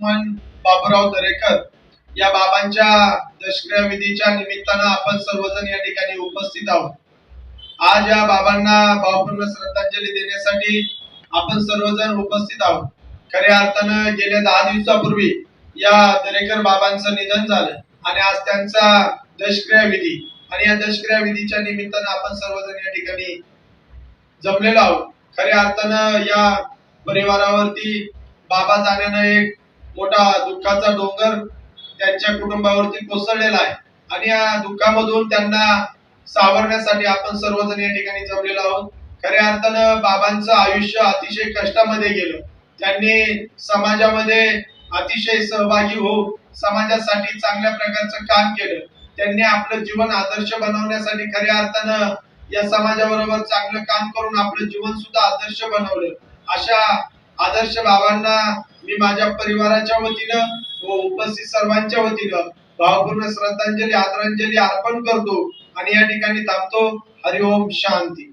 मन बाबूराव दरेकर या बाबांच्या दशक्रिया विधीच्या निमित्तानं आपण सर्वजण या ठिकाणी उपस्थित आहोत. आज या बाबांना भावपूर्ण श्रद्धांजली देण्यासाठी आपण सर्वजण उपस्थित आहोत. खऱ्या अर्थानं गेल्या दहा दिवसापूर्वी या दरेकर बाबांचं निधन झालं आणि आज त्यांचा दशक्रिया विधी आणि या दशक्रिया विधीच्या निमित्तानं आपण सर्वजण या ठिकाणी जमलेलो आहोत. खऱ्या अर्थानं या परिवारावरती बाबा जाण्यानं एक मोठा दुःखाचा डोंगर त्यांच्या कुटुंबावरती कोसळलेला आहे. आणि या दुःखामधून त्यांना सावरण्यासाठी आपण सर्वजण या ठिकाणी जमलेलो आहोत. खऱ्या अर्थानं बाबांचं आयुष्य अतिशय कष्टामध्ये गेलं. त्यांनी समाजामध्ये अतिशय सहभागी होऊन समाजासाठी चांगल्या प्रकारचं काम केलं. त्यांनी आपलं जीवन आदर्श बनवण्यासाठी खऱ्या अर्थानं या समाजाबरोबर चांगलं काम करून आपलं जीवन सुद्धा आदर्श बनवलं. अशा आदर्श बाबांना मी माझ्या परिवाराच्या वतीनं व उपस्थित सर्वांच्या वतीनं भावपूर्ण श्रद्धांजली आदरांजली अर्पण करतो आणि या ठिकाणी थांबतो. हरिओम शांती.